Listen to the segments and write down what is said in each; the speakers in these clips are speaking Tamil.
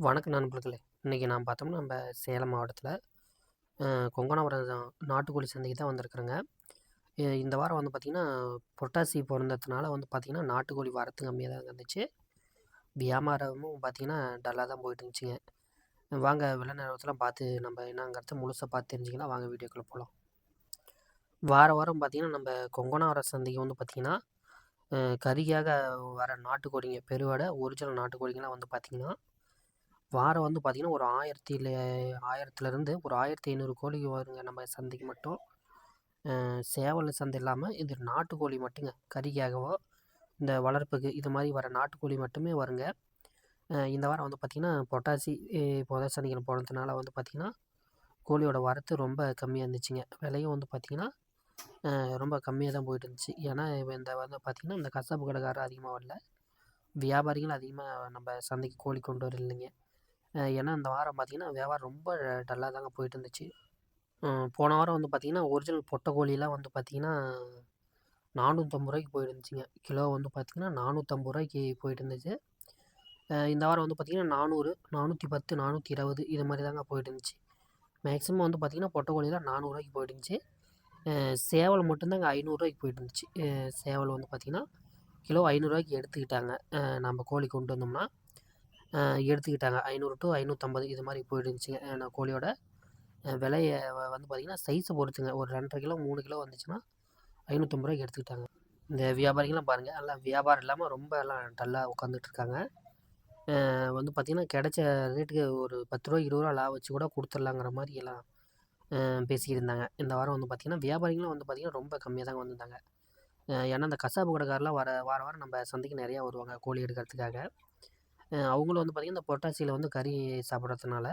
வணக்கம் நண்பர்களே இன்றைக்கி நான் பார்த்தோம்னா நம்ம சேலம் மாவட்டத்தில் கொங்கனாபுரம் நாட்டுக்கோழி சந்தைக்கு தான் வந்திருக்குறேங்க. இந்த வாரம் வந்து பார்த்திங்கன்னா புரட்டாசி பிறந்ததுனால வந்து பார்த்திங்கன்னா நாட்டுக்கோழி வரத்து கம்மியாக தான் இருந்துச்சு. வியாபாரமும் பார்த்திங்கன்னா டல்லாக தான் போயிட்டு இருந்துச்சுங்க. வாங்க விலை நேரத்தில் பார்த்து நம்ம என்னங்கிறத முழுசாக பார்த்து தெரிஞ்சிங்கன்னா வாங்க வீடியோக்குள்ளே போகலாம் வார வாரம் பார்த்திங்கன்னா நம்ம கொங்கனாவரம் சந்தைக்கு வந்து பார்த்திங்கன்னா கறிக்காக வர நாட்டுக்கோழிங்க பெருவடை ஒரிஜினல் நாட்டுக்கோழிங்கெலாம் வந்து பார்த்திங்கன்னா வாரம் வந்து பார்த்திங்கன்னா ஒரு ஆயிரத்தி ஆயிரத்துலேருந்து ஒரு ஆயிரத்தி ஐநூறு கோழிக்கு வருங்க. நம்ம சந்தைக்கு மட்டும். சேவல் சந்தை இல்லாமல் இது நாட்டுக்கோழி மட்டுங்க. கறிக்காகவோ இந்த வளர்ப்புக்கு இது மாதிரி வர நாட்டுக்கோழி மட்டுமே வருங்க. இந்த வாரம் வந்து பார்த்திங்கன்னா பொட்டாசி புத சனிக்கிழமை போனதுனால வந்து பார்த்திங்கன்னா கோழியோட வரத்து ரொம்ப கம்மியாக இருந்துச்சுங்க. விலையும் வந்து பார்த்திங்கன்னா ரொம்ப கம்மியாக தான் போயிட்டு இருந்துச்சு. ஏன்னா இந்த வந்து பார்த்திங்கன்னா இந்த கசாப்பு கடைக்காரர் அதிகமாக வரல. வியாபாரிகள் அதிகமாக நம்ம சந்தைக்கு கோழி கொண்டு வரலைங்க. ஏன்னா இந்த வாரம் பார்த்திங்கன்னா வியாபாரம் ரொம்ப டல்லாக தாங்க போயிட்டு இருந்துச்சு போன வாரம் வந்து பார்த்திங்கன்னா ஒரிஜினல் பொட்டை கோழிலாம் வந்து பார்த்திங்கன்னா நானூற்றம்பது ரூபாய்க்கு போயிருந்துச்சிங்க. கிலோ வந்து பார்த்திங்கன்னா நானூற்றம்பது ரூபாய்க்கு போயிட்டு இருந்துச்சு இந்த வாரம் வந்து பார்த்திங்கன்னா நானூறு நானூற்றி பத்து நானூற்றி இருபது இது மாதிரி தாங்க போயிட்டு இருந்துச்சு மேக்ஸிமம் வந்து பார்த்திங்கன்னா பொட்டை கோழிலாம் நானூறுரூவாய்க்கு போயிட்டு இருந்துச்சு சேவல் மட்டும்தாங்க ஐநூறுரூவாய்க்கு போயிட்டு இருந்துச்சு சேவல் வந்து பார்த்திங்கன்னா கிலோ ஐநூறுரூவாய்க்கு எடுத்துக்கிட்டாங்க. நம்ம கோழி கொண்டு வந்தோம்னா. எடுத்துக்கிட்டாங்க. ஐநூறு டு ஐநூற்றம்பது இது மாதிரி போயிடுச்சுங்க கோழியோட. விலையை வந்து பார்த்திங்கன்னா சைஸை பொறுத்துங்க. ஒரு ரெண்டரை கிலோ மூணு கிலோ வந்துச்சுன்னா ஐநூற்றம்பது ரூபாய்க்கு எடுத்துக்கிட்டாங்க. இந்த வியாபாரிகள்லாம் பாருங்கள் எல்லாம் வியாபாரம் இல்லாமல் ரொம்ப எல்லாம் டல்லாக உட்காந்துட்ருக்காங்க வந்து பார்த்திங்கன்னா கிடைச்ச ரேட்டுக்கு ஒரு பத்து ரூபா இருபது ரூபா லாபம் வச்சு கூட கொடுத்துர்லாங்கிற மாதிரி எல்லாம் பேசிக்கிட்டு இருந்தாங்க இந்த வாரம் வந்து பார்த்திங்கன்னா வியாபாரிகளும் வந்து பார்த்திங்கன்னா ரொம்ப கம்மியாக தாங்க வந்திருந்தாங்க. ஏன்னா இந்த கசாப்பு கடைக்காரெலாம் வர வார வாரம் நம்ம சந்தைக்கு நிறையா வருவாங்க கோழி எடுக்கிறதுக்காக. அவங்களும் வந்து பார்த்திங்கன்னா இந்த புரட்டாசியில் வந்து கறி சாப்பிட்றதுனால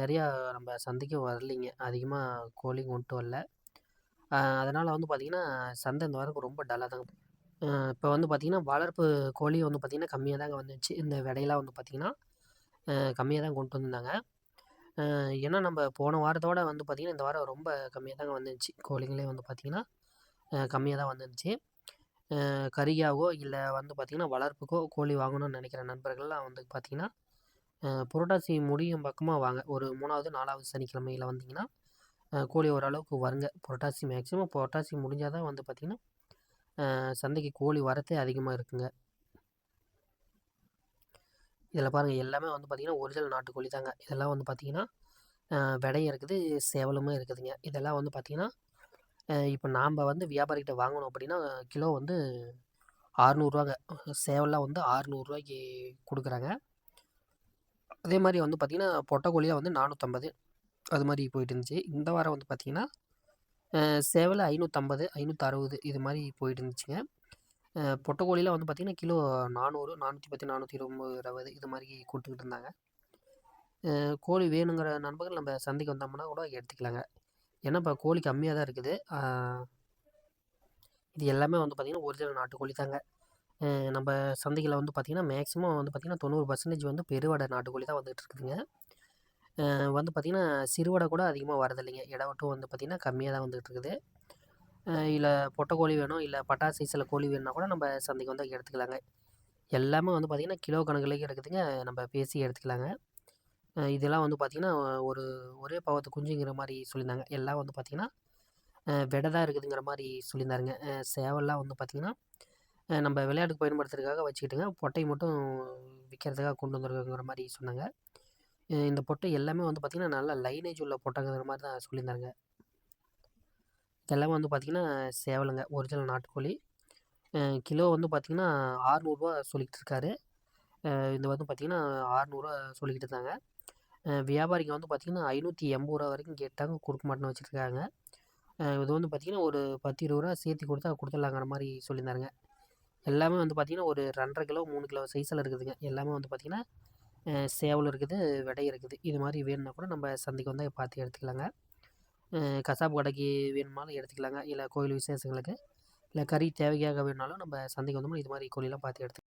நிறையா நம்ம சந்தைக்கு வரலைங்க. அதிகமாக கோழி கொண்டு வரல. அதனால் வந்து பார்த்திங்கன்னா சந்தை இந்த வாரம் ரொம்ப டல்லாக தாங்க இப்போ வந்து பார்த்திங்கன்னா வளர்ப்பு கோழி வந்து பார்த்திங்கன்னா கம்மியாக தாங்க வந்துச்சு. இந்த விடையெல்லாம் வந்து பார்த்திங்கன்னா கம்மியாக தான் கொண்டு வந்திருந்தாங்க. ஏன்னா நம்ம போன வாரத்தோட வந்து பார்த்திங்கன்னா இந்த வாரம் ரொம்ப கம்மியாக தாங்க வந்துருந்துச்சு கோழிங்களே வந்து பார்த்திங்கன்னா கம்மியாக தான் வந்துருந்துச்சு. கறியாகவோ இல்லை வந்து பார்த்திங்கன்னா வளர்ப்புக்கோ கோழி வாங்கணும்னு நினைக்கிற நண்பர்கள்லாம் வந்து பார்த்திங்கன்னா புரட்டாசி முடியும் பக்கமாக வாங்க. ஒரு மூணாவது நாலாவது சனிக்கிழமையில் வந்தீங்கன்னா கோழி ஓரளவுக்கு வருங்க. புரட்டாசி மேக்ஸிமம் புரட்டாசி முடிஞ்சால் தான் வந்து பார்த்திங்கன்னா சந்தைக்கு கோழி வரத்தே அதிகமாக இருக்குங்க. இதில் பாருங்கள் எல்லாமே வந்து பார்த்திங்கன்னா ஒரிஜினல் நாட்டுக்கோழி தாங்க. இதெல்லாம் வந்து பார்த்திங்கன்னா விடையும் இருக்குது சேவலுமே இருக்குதுங்க. இதெல்லாம் வந்து பார்த்திங்கன்னா இப்போ நாம் வந்து வியாபாரிகிட்ட வாங்கணும் அப்படின்னா கிலோ வந்து ஆறுநூறுவாங்க. சேவல்லாம் வந்து ஆறுநூறுவாய்க்கு கொடுக்குறாங்க. அதே மாதிரி வந்து பார்த்திங்கன்னா பொட்டக்கோழியாக வந்து நானூற்றம்பது அது மாதிரி போயிட்டு இருந்துச்சு இந்த வாரம் வந்து பார்த்திங்கன்னா சேவல் ஐநூற்றம்பது ஐநூற்றறுபது இது மாதிரி போயிட்டு இருந்துச்சுங்க பொட்டைக்கோழியில் வந்து பார்த்திங்கன்னா கிலோ நானூறு நானூற்றி பத்து நானூற்றி இருபது இருபது இது மாதிரி கொடுத்துக்கிட்டு இருந்தாங்க கோழி வேணுங்கிற நண்பர்கள் நம்ம சந்தைக்கு வந்தோம்னா கூட எடுத்துக்கலாங்க. ஏன்னா இப்போ கோழி கம்மியாக தான் இருக்குது. இது எல்லாமே வந்து பார்த்திங்கன்னா ஒரிஜினல் நாட்டுக்கோழி தாங்க. நம்ம சந்தைகளில் வந்து பார்த்திங்கன்னா மேக்ஸிமம் வந்து பார்த்திங்கன்னா தொண்ணூறு பர்சன்டேஜ் வந்து பெருவடை நாட்டுக்கோழி தான் வந்துகிட்டு இருக்குதுங்க. வந்து பார்த்திங்கன்னா சிறுவடை கூட அதிகமாக வரதில்லைங்க. இடவட்டும் வந்து பார்த்திங்கன்னா கம்மியாக தான் வந்துகிட்டு இருக்குது. இல்லை பொட்டை கோழி வேணும் இல்லை பட்டா சைஸில் கோழி வேணும்னா கூட நம்ம சந்தைக்கு வந்து எடுத்துக்கலாங்க. எல்லாமே வந்து பார்த்திங்கன்னா கிலோ கணக்குலேயே இருக்குதுங்க நம்ம பேசி எடுத்துக்கலாங்க. இதெல்லாம் வந்து பார்த்திங்கன்னா ஒரு ஒரே பாவத்து குஞ்சுங்கிற மாதிரி சொல்லியிருந்தாங்க. எல்லாம் வந்து பார்த்திங்கன்னா விடை தான் இருக்குதுங்கிற மாதிரி சொல்லியிருந்தாருங்க. சேவல்லாம் வந்து பார்த்திங்கன்னா நம்ம விளையாட்டுக்கு பயன்படுத்துறதுக்காக வச்சுக்கிட்டுங்க பொட்டை மட்டும் விற்கிறதுக்காக கொண்டு வந்துருக்குங்கிற மாதிரி சொன்னாங்க. இந்த பொட்டை எல்லாமே வந்து பார்த்திங்கன்னா நல்லா லைனேஜ் உள்ள பொட்டைங்கிற மாதிரி தான் சொல்லியிருந்தாருங்க. இதெல்லாமே வந்து பார்த்திங்கன்னா சேவலுங்க. ஒரிஜினல் நாட்டுக்கோழி. கிலோ வந்து பார்த்திங்கன்னா ஆறுநூறுபா சொல்லிகிட்டு இருக்காரு. இது வந்து பார்த்திங்கன்னா ஆறுநூறுவா சொல்லிக்கிட்டு இருந்தாங்க. வியாபாரிங்க வந்து பார்த்திங்கன்னா ஐநூற்றி எண்பது ரூபா வரைக்கும் கேட்டாங்க. கொடுக்க மாட்டேன்னு வச்சுருக்காங்க. இது வந்து பார்த்திங்கன்னா ஒரு பத்து இருபது ரூபா சேர்த்து கொடுத்தா கொடுத்துடலாங்கிற மாதிரி சொல்லியிருந்தாருங்க. எல்லாமே வந்து பார்த்திங்கன்னா ஒரு ரெண்டரை கிலோ மூணு கிலோ சைஸில் இருக்குதுங்க. எல்லாமே வந்து பார்த்திங்கன்னா சேவல் இருக்குது விடை இருக்குது. இது மாதிரி வேணும்னா கூட நம்ம சந்தைக்கு வந்து பார்த்து எடுத்துக்கலாங்க. கசாப்பு கடைக்கு வேணுமாலும் எடுத்துக்கலாங்க. இல்லை கோயில் விசேஷங்களுக்கு. இல்லை கறி தேவைக்காக வேணுனாலும் நம்ம சந்தைக்கு வந்தோம்னா இது மாதிரி கோழிலாம் பார்த்து எடுத்து